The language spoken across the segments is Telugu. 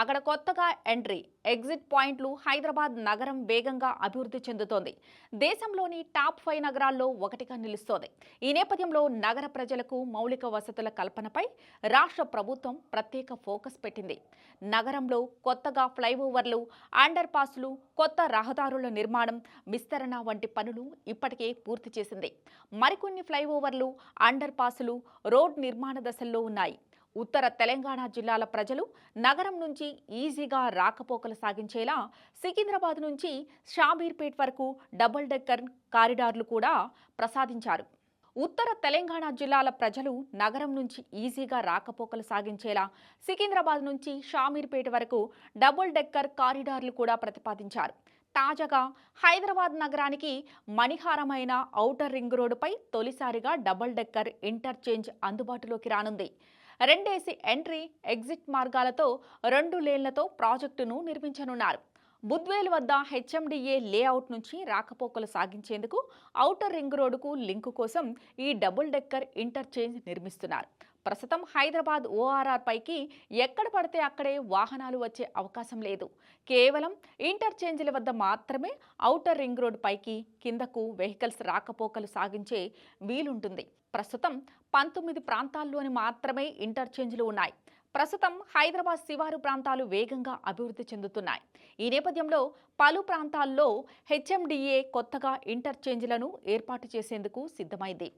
అక్కడ కొత్తగా ఎంట్రీ ఎగ్జిట్ పాయింట్లు హైదరాబాద్ నగరం వేగంగా అభివృద్ధి చెందుతోంది. దేశంలోని టాప్ ఫైవ్ నగరాల్లో ఒకటిగా నిలుస్తోంది. ఈ నేపథ్యంలో నగర ప్రజలకు మౌలిక వసతుల కల్పనపై రాష్ట్ర ప్రభుత్వం ప్రత్యేక ఫోకస్ పెట్టింది. నగరంలో కొత్తగా ఫ్లైఓవర్లు అండర్ పాస్లు కొత్త రహదారుల నిర్మాణం విస్తరణ వంటి పనులు ఇప్పటికే పూర్తి చేసింది. మరికొన్ని ఫ్లైఓవర్లు అండర్ పాసులు రోడ్ నిర్మాణ దశల్లో ఉన్నాయి. ఉత్తర తెలంగాణ జిల్లాల ప్రజలు నగరం నుంచి ఈజీగా రాకపోకలు సాగించేలా సికింద్రాబాద్ నుంచి షాబీర్పేట్ వరకు డబుల్ డెక్కర్ కారిడార్లు కూడా ప్రసాదించారు. ఉత్తర తెలంగాణ జిల్లాల ప్రజలు నగరం నుంచి ఈజీగా రాకపోకలు సాగించేలా సికింద్రాబాద్ నుంచి షామీర్పేట వరకు డబుల్ డెక్కర్ కారిడార్లు కూడా ప్రతిపాదించారు. తాజాగా హైదరాబాద్ నగరానికి మణిహారమైన ఔటర్ రింగ్ రోడ్డుపై తొలిసారిగా డబుల్ డెక్కర్ ఇంటర్చేంజ్ అందుబాటులోకి రానుంది. రెండేసి ఎంట్రీ ఎగ్జిట్ మార్గాలతో రెండు లేన్లతో ప్రాజెక్టును నిర్మించనున్నారు. బుద్వేల్ వద్ద హెచ్ఎండిఏ లేఅవుట్ నుంచి రాకపోకలు సాగించేందుకు ఔటర్ రింగ్ రోడ్డుకు లింకు కోసం ఈ డబుల్ డెక్కర్ ఇంటర్చేంజ్ నిర్మిస్తున్నారు. ప్రస్తుతం హైదరాబాద్ ఓఆర్ఆర్ పైకి ఎక్కడ పడితే అక్కడే వాహనాలు వచ్చే అవకాశం లేదు. కేవలం ఇంటర్చేంజ్ల వద్ద మాత్రమే ఔటర్ రింగ్ రోడ్ పైకి కిందకు వెహికల్స్ రాకపోకలు సాగించే వీలుంటుంది. ప్రస్తుతం పంతొమ్మిది ప్రాంతాల్లోని మాత్రమే ఇంటర్చేంజ్లు ఉన్నాయి. ప్రస్తుతం హైదరాబాద్ శివారు ప్రాంతాలు వేగంగా అభివృద్ధి చెందుతున్నాయి. ఈ నేపథ్యంలో పలు ప్రాంతాల్లో హెచ్ఎండిఏ కొత్తగా ఇంటర్చేంజ్లను ఏర్పాటు చేసేందుకు సిద్ధమైంది.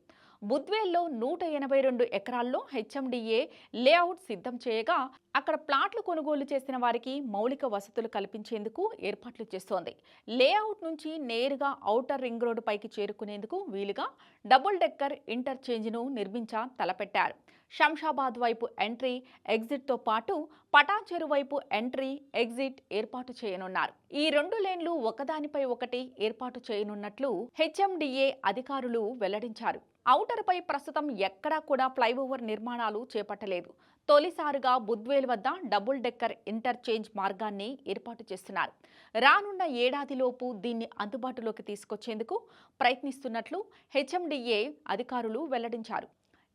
బుద్వేల్లో నూట ఎనభై రెండు ఎకరాల్లో హెచ్ఎండిఏ లేఅవుట్ సిద్ధం చేయగా అక్కడ ప్లాట్లు కొనుగోలు చేసిన వారికి మౌలిక వసతులు కల్పించేందుకు ఏర్పాట్లు చేస్తోంది. లేఅవుట్ నుంచి నేరుగా ఔటర్ రింగ్ రోడ్డు పైకి చేరుకునేందుకు వీలుగా డబుల్ డెక్కర్ ఇంటర్చేంజ్ను నిర్మించ తలపెట్టారు. శంషాబాద్ వైపు ఎంట్రీ ఎగ్జిట్తో పాటు పటాచెరు వైపు ఎంట్రీ ఎగ్జిట్ ఏర్పాటు చేయనున్నారు. ఈ రెండు లేన్లు ఒకదానిపై ఒకటి ఏర్పాటు చేయనున్నట్లు హెచ్ఎండిఏ అధికారులు వెల్లడించారు. ఔటర్పై ప్రస్తుతం ఎక్కడా కూడా ఫ్లైఓవర్ నిర్మాణాలు చేపట్టలేదు. తొలిసారిగా బుద్వేల్ వద్ద డబుల్ డెక్కర్ ఇంటర్చేంజ్ మార్గాన్ని ఏర్పాటు చేస్తున్నారు. రానున్న ఏడాదిలోపు దీన్ని అందుబాటులోకి తీసుకొచ్చేందుకు ప్రయత్నిస్తున్నట్లు హెచ్ఎండిఏ అధికారులు వెల్లడించారు.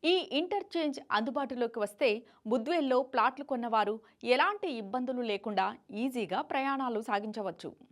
ఈ ఇంటర్చేంజ్ అందుబాటులోకి వస్తే బుద్వేల్లో ప్లాట్లు కొన్నవారు ఎలాంటి ఇబ్బందులు లేకుండా ఈజీగా ప్రయాణాలు సాగించవచ్చు.